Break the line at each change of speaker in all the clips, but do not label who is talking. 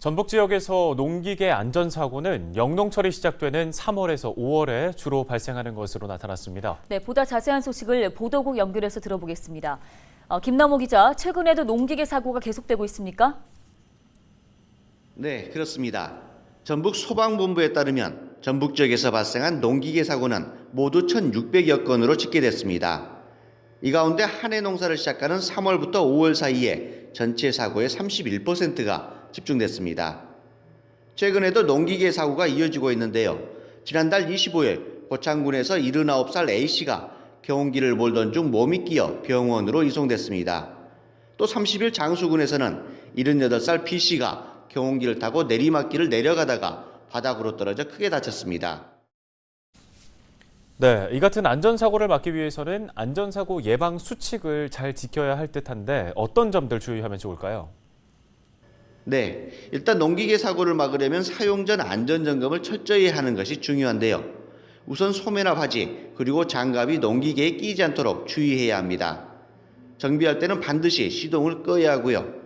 전북 지역에서 농기계 안전사고는 영농철이 시작되는 3월에서 5월에 주로 발생하는 것으로 나타났습니다.
네, 보다 자세한 소식을 보도국 연결해서 들어보겠습니다. 어, 김남호 기자, 최근에도 농기계 사고가 계속되고 있습니까?
네, 그렇습니다. 전북 소방본부에 따르면 전북 지역에서 발생한 농기계 사고는 모두 1,600여 건으로 집계됐습니다. 이 가운데 한해 농사를 시작하는 3월부터 5월 사이에 전체 사고의 31%가 집중됐습니다. 최근에도 농기계 사고가 이어지고 있는데요. 지난달 25일 고창군에서 79살 A씨가 경운기를 몰던 중 몸이 끼어 병원으로 이송됐습니다. 또 30일 장수군에서는 78살 B씨가 경운기를 타고 내리막길을 내려가다가 바닥으로 떨어져 크게 다쳤습니다.
네, 이 같은 안전사고를 막기 위해서는 안전사고 예방 수칙을 잘 지켜야 할 듯한데 어떤 점들 주의하면 좋을까요?
네, 일단 농기계 사고를 막으려면 사용 전 안전 점검을 철저히 하는 것이 중요한데요. 우선 소매나 바지 그리고 장갑이 농기계에 끼지 않도록 주의해야 합니다. 정비할 때는 반드시 시동을 꺼야 하고요.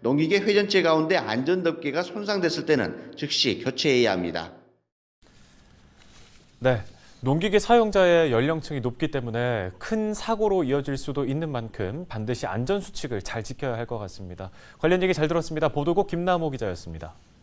농기계 회전체 가운데 안전 덮개가 손상됐을 때는 즉시 교체해야 합니다.
네, 농기계 사용자의 연령층이 높기 때문에 큰 사고로 이어질 수도 있는 만큼 반드시 안전수칙을 잘 지켜야 할 것 같습니다. 관련 얘기 잘 들었습니다. 보도국 김남호 기자였습니다.